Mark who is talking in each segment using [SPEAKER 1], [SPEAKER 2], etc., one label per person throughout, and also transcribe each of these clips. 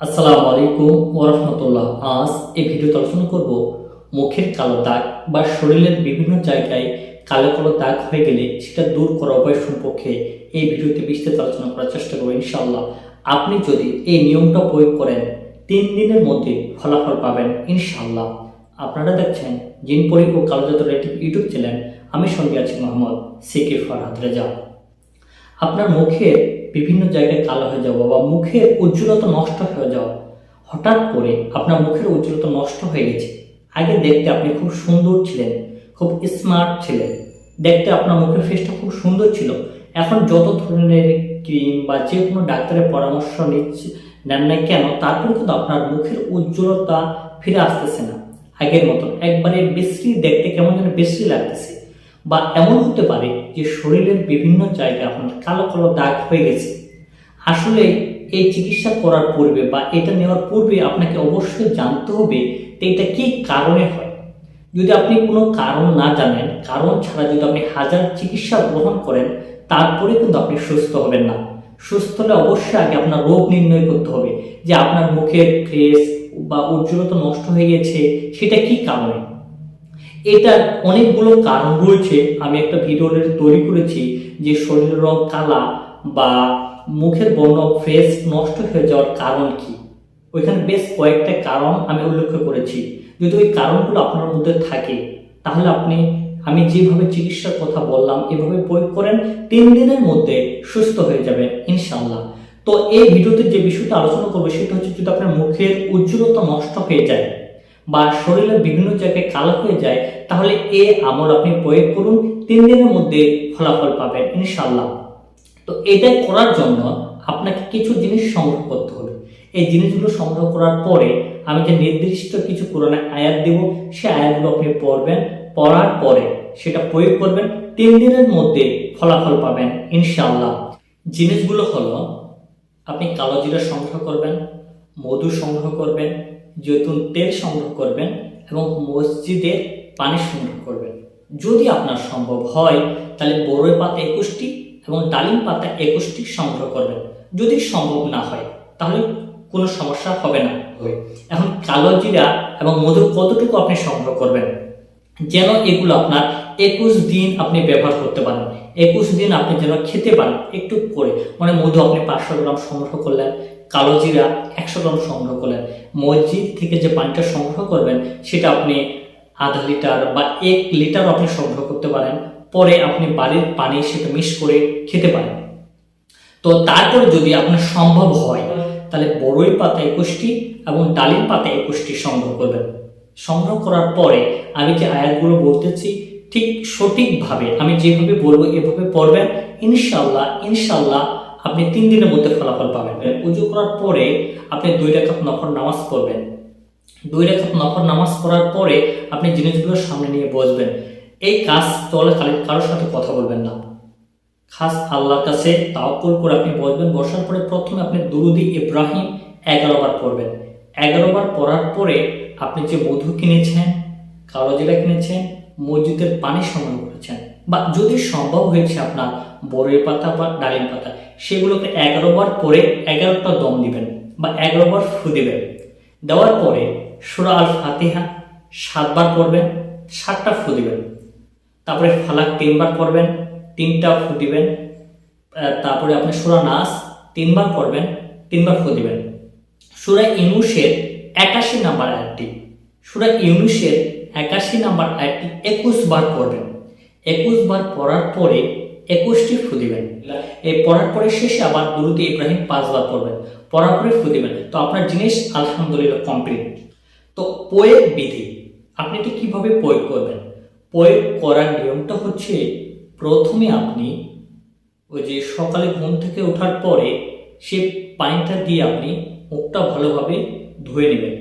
[SPEAKER 1] আসসালামু আলাইকুম ওরহমতুল্লাহ আজ এই ভিডিওতে আলোচনা করব মুখের কালো দাগ বা শরীরের বিভিন্ন জায়গায় কালো কালো দাগ হয়ে গেলে সেটা দূর করার উপায় সম্পর্কে এই ভিডিওতে বিস্তারিত আলোচনা করার চেষ্টা করব ইনশাল্লাহ আপনি যদি এই নিয়মটা প্রয়োগ করেন, তিন দিনের মধ্যে ফলাফল পাবেন ইনশাল্লাহ আপনারা দেখছেন জিন পরি ও কালোজাত রেটিভ ইউটিউব চ্যানেল। আমি সঙ্গে আছি মোহাম্মদ সিকে ফরহাদ রেজা। আপনার মুখের বিভিন্ন জায়গায় কালো হয়ে যাওয়া বা মুখের উজ্জ্বলতা নষ্ট হয়ে যাওয়া হঠাৎ করে আপনার মুখের উজ্জ্বলতা নষ্ট হয়ে গেছে। আগে দেখতে আপনি খুব সুন্দর ছিলেন, খুব স্মার্ট ছিলেন। দেখতে আপনার মুখের ফেসটা খুব সুন্দর ছিল। এখন যত ধরনের ক্রিম বা যে কোনো ডাক্তারের পরামর্শ নিচ্ছে, নেন না কেন, তারপরে কিন্তু আপনার মুখের উজ্জ্বলতা ফিরে আসতেছে না। আগের মতন, একবারে বেশি দেখতে কেমন যেন বেশি লাগতেছে। বা এমন হতে পারে যে শরীরের বিভিন্ন জায়গায় আপনার কালো কালো দাগ হয়ে গেছে। আসলে এই চিকিৎসা করার পূর্বে বা এটা নেওয়ার পূর্বে আপনাকে অবশ্যই জানতে হবে যে এটা কি কারণে হয়। যদি আপনি কোনো কারণ না জানেন, কারণ ছাড়া যদি আপনি হাজার চিকিৎসা গ্রহণ করেন, তারপরে কিন্তু আপনি সুস্থ হবেন না। সুস্থ হলে অবশ্যই আগে আপনার রোগ নির্ণয় করতে হবে যে আপনার মুখের ফেস বা উজ্জ্বলতা নষ্ট হয়ে গেছে, সেটা কি কারণে? এটার অনেকগুলো কারণ রয়েছে। আমি একটা ভিডিও তৈরি করেছি যে শরীরের রং কালা বা মুখের বর্ণ ফেস নষ্ট হয়ে যাওয়ার কারণ কি। ওইখানে বেশ কয়েকটা কারণ আমি উল্লেখ করেছি। যদি ওই কারণগুলো আপনার মধ্যে থাকে, তাহলে আপনি, আমি যেভাবে চিকিৎসার কথা বললাম, এভাবে প্রয়োগ করেন তিন দিনের মধ্যে সুস্থ হয়ে যাবে ইনশাল্লাহ তো এই ভিডিওতে যে বিষয়টা আলোচনা করব, সেটা হচ্ছে যদি আপনার মুখের উজ্জ্বলতা নষ্ট হয়ে যায় বা শরীরের বিভিন্ন জায়গায় কালো হয়ে যায়, তাহলে এ আমল আপনি প্রয়োগ করুন। তিন দিনের মধ্যে ফলাফল পাবেন ইনশাল্লাহ তো এটা করার জন্য আপনাকে কিছু জিনিস সংগ্রহ করতে হবে। এই জিনিসগুলো সংগ্রহ করার পরে আমি যে নির্দিষ্ট কিছু কোরআনে আয়াত দেব, সে আয়াতগুলো আপনি পড়বেন। পড়ার পরে সেটা প্রয়োগ করবেন। তিন দিনের মধ্যে ফলাফল পাবেন ইনশাল্লাহ জিনিসগুলো হলো, আপনি কালো জিরা সংগ্রহ করবেন, মধু সংগ্রহ করবেন জৈতুন তেল সংগ্রহ করবেন এবং মসজিদের পানি সংগ্রহ করবেন। যদি আপনার সম্ভব হয়, তাহলে বড়ই পাতা একুশটি এবং ডালিম পাতা একুশটি সংগ্রহ করবেন। যদি সম্ভব না হয়, তাহলে কোনো সমস্যা হবে না। এখন কালো জিরা এবং মধু কতটুকু আপনি সংগ্রহ করবেন? যেন এগুলো আপনার একুশ দিন আপনি ব্যবহার করতে পারেন। একুশ দিন আপনি যেন খেতে পারেন। একটু করে। মানে মধু আপনি পাঁচশো গ্রাম সংগ্রহ করলেন কালো জিরা একশো গ্রাম সংগ্রহ করলেন। মসজিদ থেকে যে পানিটা সংগ্রহ করবেন, সেটা আপনি আধা লিটার বা এক লিটার আপনি সংগ্রহ করতে পারেন। পরে আপনি বাড়ির পানি সেটা মিক্স করে খেতে পারেন। তো তারপর যদি আপনার সম্ভব হয়, তাহলে বড়ই পাতা একুশটি এবং ডালিম পাতা একুশটি সংগ্রহ করবেন। সংগ্রহ করার পরে আমি যে আয়াতগুলো বলতেছি, ঠিক সঠিকভাবে আমি যেভাবে বলব এভাবে পড়বেন। ইনশাল্লাহ ইনশাল্লাহ আপনি তিন দিনের মধ্যে ফলাফল পাবেন। পুজো করার পরে আপনি দুই রেখাত নফর নামাজ পড়বেন। দুই রেখাত নফর নামাজ পড়ার পরে আপনি জিনিসগুলো সামনে নিয়ে বসবেন। এই কাজ চলাকালীন কারোর সাথে কথা বলবেন না। খাস আল্লাহর কাছে তাওকুল করে আপনি বসবেন। বসার পরে প্রথমে আপনি দুরুদি ইব্রাহিম এগারো বার পড়বেন। এগারো বার পড়ার পরে আপনি যে মধু কিনেছেন, কালো জিরা কিনেছেন, মসজিদের পানি সংগ্রহ করেছেন, বা যদি সম্ভব হয়েছে আপনার বড়ই পাতা বা ডালিম পাতা সেগুলোকে এগারো বার পরে এগারোটা দম দিবেন বা এগারো বার ফু দিবেন। দেওয়ার পরে সুরা আল ফাতিহা সাতবার পড়বেন, সাতটা ফু দিবেন। তারপরে ফালাক তিনবার পড়বেন, তিনটা ফু দিবেন। তারপরে আপনি সুরা নাস তিনবার পড়বেন, তিনবার ফু দিবেন। সুরা ইউনুসের একাশি নাম্বার আয়াতটি, সুরা ইউনুসের একাশি নাম্বার আয়াতটি একুশ বার পড়বেন। একুশ বার পড়ার পরে একুশটি ফু দিবেন। এই পড়ার পরে শেষে আবার দুরুতে ইব্রাহিম পাঁচবার পড়বেন। পড়ার পরে ফু দিবেন। তো আপনার জিনিস আলহামদুলিল্লাহ কমপ্লিট তো প্রয়োগ বিধি, আপনি এটি কীভাবে প্রয়োগ করবেন? প্রয়োগ করার নিয়মটা হচ্ছে, প্রথমে আপনি ওই যে সকালে ঘুম থেকে ওঠার পরে সে পানিটা দিয়ে আপনি মুখটা ভালোভাবে ধুয়ে নেবেন।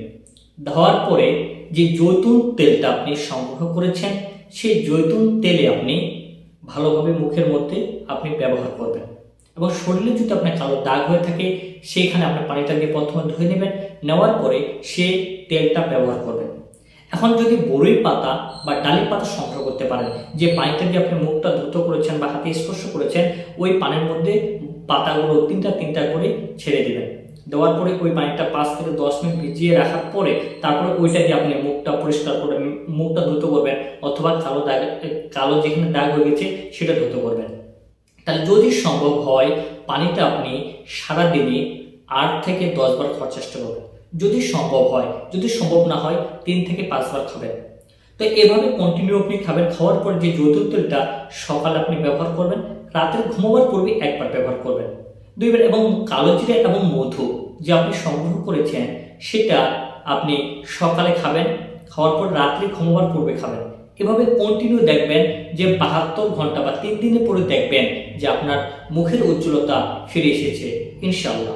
[SPEAKER 1] ধোয়ার পরে যে জৈতুন তেলটা আপনি সংগ্রহ করেছেন, সেই জৈতুন তেলে আপনি ভালোভাবে মুখের মধ্যে আপনি ব্যবহার করবেন। এবং শরীরে যদি আপনার কালো দাগ হয়ে থাকে, সেইখানে আপনার পানিটা দিয়ে প্রথমে ধুয়ে নেবেন। নেওয়ার পরে সে তেলটা ব্যবহার করবেন। এখন যদি বড়ই পাতা বা ডালিম পাতা সংগ্রহ করতে পারেন, যে পানিটা দিয়ে আপনি মুখটা দ্রুত করেছেন বা হাতে স্পর্শ করেছেন, ওই পানির মধ্যে পাতাগুলো তিনটা তিনটা করে ছেড়ে দিবেন। দেওয়ার পরে ওই পানিটা পাঁচ থেকে দশ মিনিট ভিজিয়ে রাখার পরে তারপরে ওইটা দিয়ে আপনি মুখটা পরিষ্কার করবেন মুখটা ধুতে করবেন অথবা কালো দাগ কালো যেখানে দাগ হয়ে গেছে সেটা ধুতে করবেন তাহলে যদি সম্ভব হয়, পানিটা আপনি সারাদিনে আট থেকে দশ বার খাওয়ার চেষ্টা করবেন। যদি সম্ভব হয়, যদি সম্ভব না হয়, তিন থেকে পাঁচবার খাবেন। তো এভাবে কন্টিনিউ আপনি খাবেন, খাওয়ার পর যে যৌতুক তেলটা সকালে আপনি ব্যবহার করবেন রাতে ঘুমাবার পূর্বে একবার ব্যবহার করবেন। দুইবার এবং কালো জিরা এবং মধু যে আপনি সংগ্রহ করেছেন, সেটা আপনি সকালে খাবেন, খাওয়ার পর রাত্রে ঘুমোবার পূর্বে খাবেন। এভাবে কন্টিনিউ দেখবেন যে বাহাত্তর ঘণ্টা বা তিন দিনের পরে দেখবেন যে আপনার মুখের উজ্জ্বলতা ফিরে এসেছে ইনশাল্লাহ